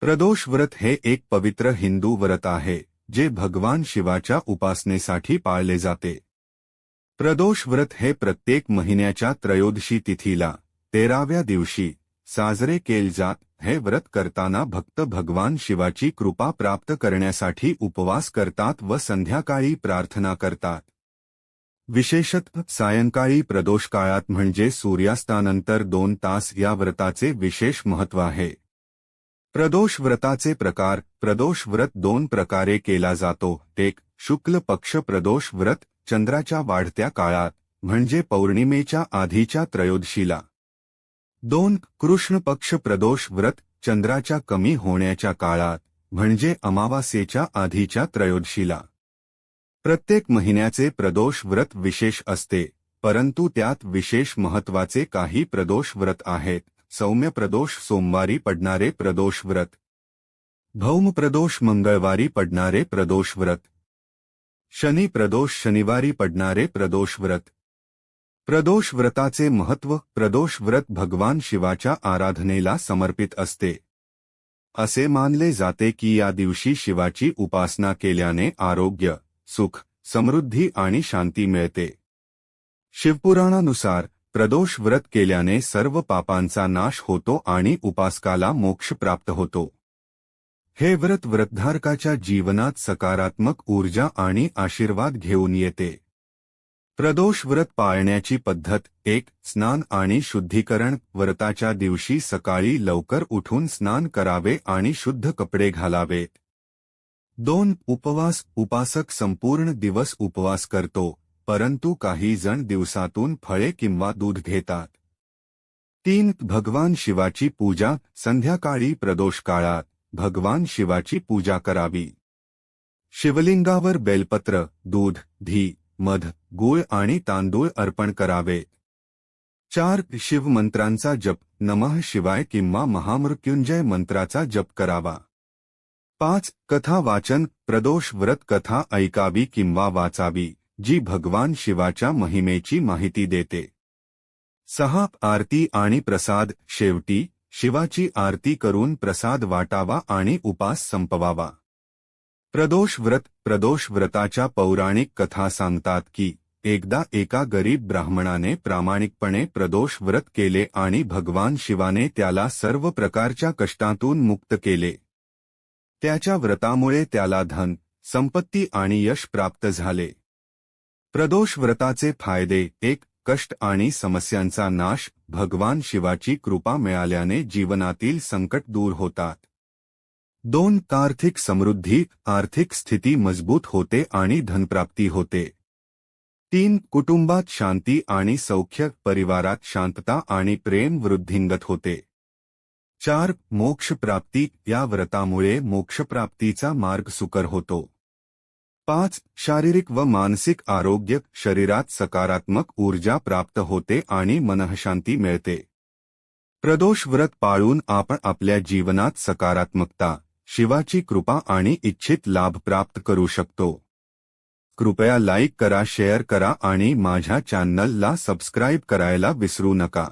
प्रदोष व्रत हे एक पवित्र हिंदू व्रत आहे जे भगवान शिवाच्या उपासनेसाठी पाळले जाते. प्रदोष व्रत हे प्रत्येक महिन्याच्या त्रयोदशी तिथीला तेराव्या दिवशी साजरे केले जात हे व्रत करताना भक्त भगवान शिवाची कृपा प्राप्त करण्यासाठी उपवास करतात व संध्याकाळी प्रार्थना करतात. विशेषत सायंकाळी प्रदोष काळात म्हणजे सूर्यास्तानंतर दोन तास या व्रताचे विशेष महत्त्व आहे. प्रदोष व्रताचे प्रकार प्रदोष व्रत दोन प्रकारे केला जातो. एक शुक्ल पक्ष प्रदोष व्रत चंद्राच्या वाढत्या काळात म्हणजे पौर्णिमेच्या आधीच्या त्रयोदशीला. दोन कृष्ण पक्ष प्रदोष व्रत चंद्राच्या कमी होण्याच्या काळात म्हणजे अमावास्येच्या आधीच्या त्रयोदशीला. प्रत्येक महिन्याचे प्रदोष व्रत विशेष असते परंतु त्यात विशेष महत्त्वाचे काही प्रदोष व्रत आहेत. सौम्य प्रदोष सोमवारी पडणारे प्रदोष व्रत. भौम प्रदोष मंगळवारी पडणारे प्रदोष व्रत. शनी प्रदोष शनिवारी पडणारे प्रदोष व्रत. प्रदोष व्रताचे महत्व, प्रदोष व्रत भगवान शिवाच्या आराधनेला समर्पित असते. असे मानले जाते की या दिवशी शिवाची उपासना केल्याने आरोग्य, सुख, समृद्धी आणि शांती मिळते. शिवपुराणानुसार प्रदोष व्रत केल्याने सर्व पापांचा नाश होतो आणि उपासकाला मोक्ष प्राप्त होतो. हे व्रत व्रतधारकाच्या जीवनात सकारात्मक ऊर्जा आणि आशीर्वाद घेऊन येते. प्रदोष व्रत पाळण्याची पद्धत एक स्नान आणि शुद्धीकरण. व्रताच्या दिवशी सकाळी लवकर उठून स्नान करावे आणि शुद्ध कपडे घालावेत. दोन उपवास. उपासक संपूर्ण दिवस उपवास करतो. परंतु काही जण दिवसातून फळे किंवा दूध घेतात. तीन, भगवान शिवाची पूजा संध्याकाळी प्रदोष काळात, भगवान शिवाची पूजा करावी. शिवलिंगावर बेलपत्र, दूध धी मध, गुळ आणि तांदूळ अर्पण करावे. चार शिवमंत्रांचा जप, नमः शिवाय किंवा महामृत्युंजय मंत्राचा जप करावा. पाच, कथा वाचन, प्रदोष व्रत कथा ऐकावी किंवा वाचावी. जी भगवान शिवाच्या महिमेची माहिती देते. सहा आरती आणि प्रसाद शेवटी शिवाची आरती करून प्रसाद वाटावा आणि उपास संपवावा. प्रदोष व्रत प्रदोष व्रताच्या पौराणिक कथा सांगतात की एकदा एका गरीब ब्राह्मणाने प्रामाणिकपणे प्रदोष व्रत केले आणि भगवान शिवाने त्याला सर्व प्रकारच्या कष्टातून मुक्त केले. त्याच्या व्रतामुळे त्याला धन संपत्ती आणि यश प्राप्त झाले. प्रदोष व्रताचे फायदे एक कष्ट आणि समस्यांचा नाश भगवान शिवाची कृपा मिळाल्याने जीवनातील संकट दूर होतात. दोन आर्थिक समृद्धी आर्थिक स्थिती मजबूत होते आणि धनप्राप्ती होते. तीन कुटुंबात शांती आणि सौख्य परिवारात शांतता आणि प्रेम वृद्धिंगत होते. चार मोक्षप्राप्ती या व्रतामुळे मोक्षप्राप्तीचा मार्ग सुकर होतो. पाच शारीरिक व मानसिक आरोग्य शरीरात सकारात्मक ऊर्जा प्राप्त होते आणि मनःशांती मिळते. प्रदोष व्रत पाळून आपण आपल्या जीवनात सकारात्मकता शिवाची कृपा आणि इच्छित लाभ प्राप्त करू शकतो. कृपया लाईक करा शेअर करा आणि माझ्या चॅनलला सबस्क्राईब करायला विसरू नका.